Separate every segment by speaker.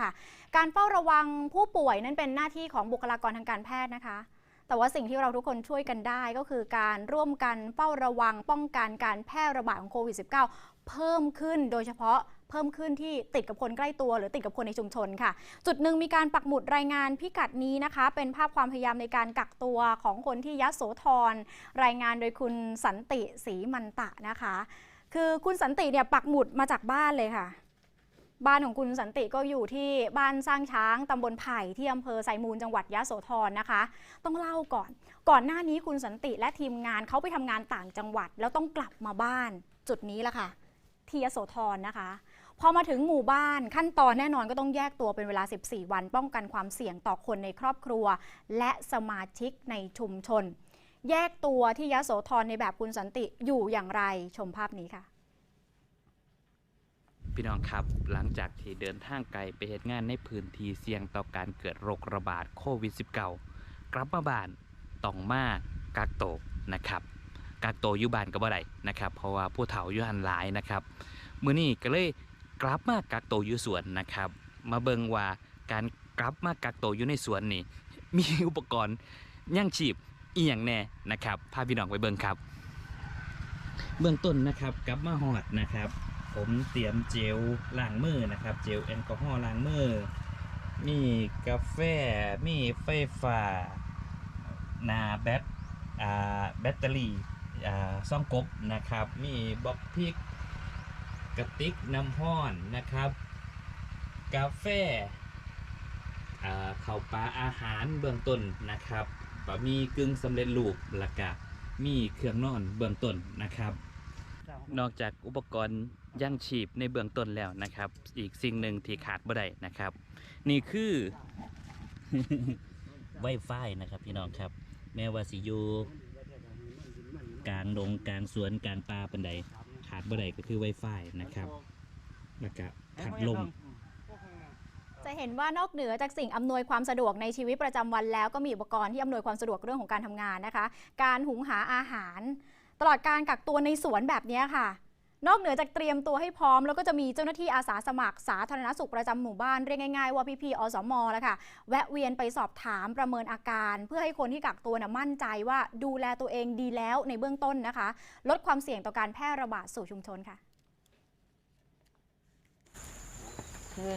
Speaker 1: ค่ะ การเฝ้าระวังผู้ป่วยนั้นเป็นหน้าที่ของบุคลากรทางการแพทย์นะคะ แต่ว่าสิ่งที่เราทุกคนช่วยกันได้ก็คือการร่วมกันเฝ้าระวังป้องกันการแพร่ระบาดของโควิด -19 เพิ่มขึ้นโดยเฉพาะเพิ่มขึ้นที่ติดกับคนใกล้ตัว หรือติดกับคนในชุมชนค่ะ จุดหนึ่งมีการปักหมุดรายงานพิกัดนี้นะคะ เป็นภาพความพยายามในการกักตัวของคนที่ยะโสธรรายงานโดยคุณสันติศรีมันตะนะคะ คือคุณสันติเนี่ยปักหมุดมาจากบ้านเลยค่ะ บ้านของคุณสันติก็อยู่ที่บ้านสร้างช้างตำบลไผ่ที่อำเภอไซมูลจังหวัดยะโสธรนะคะ ต้องเล่าก่อน ก่อนหน้านี้คุณสันติและทีมงานเขาไปทำงานต่างจังหวัด แล้วต้องกลับมาบ้านจุดนี้แหละค่ะ ที่ยะโสธรนะคะพอมาถึงหมู่บ้านขั้นตอนแน่นอนก็ต้องแยกตัวเป็นเวลา 14 วัน ป้องกันความเสี่ยงต่อคนในครอบครัว และสมาชิกในชุมชน แยกตัวที่ยะโสธรในแบบคุณสันติอยู่อย่างไรชมภาพนี้ค่ะ
Speaker 2: พี่น้องครับหลังจากที่เดินทางไกลไปเหตุงานในพื้นที่เสี่ยงต่อการเกิดโรคระบาดโควิด -19 กลับมาบ้านต้องมากักโตนะครับกักโตอยู่บ้านก็บ่ได้นะครับ เพราะว่าผู้เฒ่าอยู่หันหลายนะครับมื้อนี้ก็เลยกลับมากักโตอยู่สวนนะครับ มาเบิ่งว่าการกลับมากักโตอยู่ในสวนนี่ มีอุปกรณ์ย่างชีพอีหยังแน่นะครับพาพี่น้องไปเบิ่งครับ เบื้องต้นนะครับกลับมาหอดนะครับ ผมเตรียมเจลล้างมือนะครับ เจลแอลกอฮอล์ล้างมือ มีกาแฟ มีไฟฟ้านาแบตแบตเตอรี่ซ่องกบนะครับ มีบล็อกพริกกระติกน้ำห้อนนะครับ กาแฟข้าวปลาอาหารเบื้องต้นนะครับบะมีกึ่งสำเร็จรูปแล้วก็มีเครื่องนอนเบื้องต้นนะครับ นอกจากอุปกรณ์ย่างชีพในเบื้องต้นแล้วนะครับ อีกสิ่งหนึ่งที่ขาดบ่ได้นะครับ นี่คือ ไวไฟนะครับพี่น้องครับ แม้ว่าสิอยู่กลางดงกลางสวนกลางป่าเป็นใดขาดบ่ได้ก็คือไวไฟนะครับแล้วก็พัดลม
Speaker 1: จะเห็นว่านอกเหนือจากสิ่งอำนวยความสะดวกในชีวิตประจำวันแล้วก็มีอุปกรณ์ที่อำนวยความสะดวกเรื่องของการทำงานนะคะ การหุงหาอาหาร ตลอดการกักตัวในสวนแบบนี้ค่ะ นอกเหนือจากเตรียมตัวให้พร้อม แล้วก็จะมีเจ้าหน้าที่อาสาสมัครสาธารณสุขประจำหมู่บ้านเรียกง่ายๆว่าพี่ๆอสมอแล้วค่ะแวะเวียนไปสอบถามประเมินอาการ เพื่อให้คนที่กักตัวนะมั่นใจว่าดูแลตัวเองดีแล้วในเบื้องต้นนะคะ ลดความเสี่ยงต่อการแพร่ระบาดสู่ชุมชนค่ะ
Speaker 3: คือ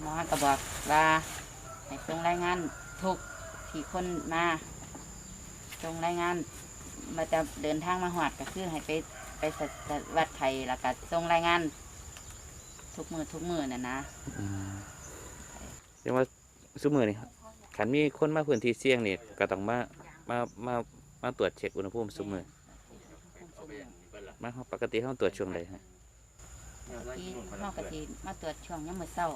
Speaker 3: หมอก็บอกว่าให้ส่งรายงานทุกที่คนมาส่งรายงาน มาจะเดินทางมาหอดก็คือให้ไปไปสสวัดไทยแล้วก็ส่งรายงาน ทุกมือทุกมือน่ะนะ
Speaker 2: เรียกว่าซุมือนี่ครับขันมีคนมาพื้นที่เสี่ยงนี่ก็ต้องมามามามาตรวจเช็คอุณหภูมิซุมือมาปกติเขาตรวจช่วงใดฮะ
Speaker 3: ที่นอกกะทิมาตรวจช่วงยังมือเศร้า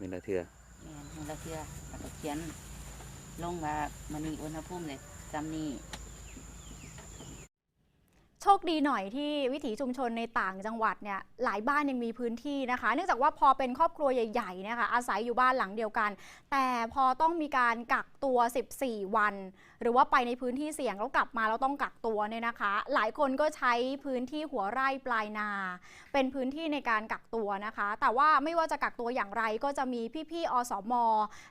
Speaker 2: มีละเทือ
Speaker 3: แม่นให้เราเชื่อแล้วก็เขียนลงว่ามันมีอุณหภูมิเลย จำนี่
Speaker 1: โชคดีหน่อยที่วิถีชุมชนในต่างจังหวัดเนี่ยหลายบ้านยังมีพื้นที่นะคะ เนื่องจากว่าพอเป็นครอบครัวใหญ่ๆเนะคะอาศัยอยู่บ้านหลังเดียวกัน แต่พอต้องมีการกักตัว 14 วัน หรือว่าไปในพื้นที่เสี่ยงแล้วกลับมาแล้วต้องกักตัวเนี่ยนะคะ หลายคนก็ใช้พื้นที่หัวไร่ปลายนา เป็นพื้นที่ในการกักตัวนะคะ แต่ว่าไม่ว่าจะกักตัวอย่างไรก็จะมีพี่ๆอสม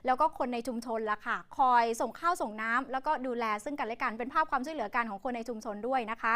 Speaker 1: แล้วก็คนในชุมชนละค่ะ คอยส่งข้าวส่งน้ำแล้วก็ดูแลซึ่งกันและกันเป็นภาพความช่วยเหลือกันของคนในชุมชนด้วยนะคะ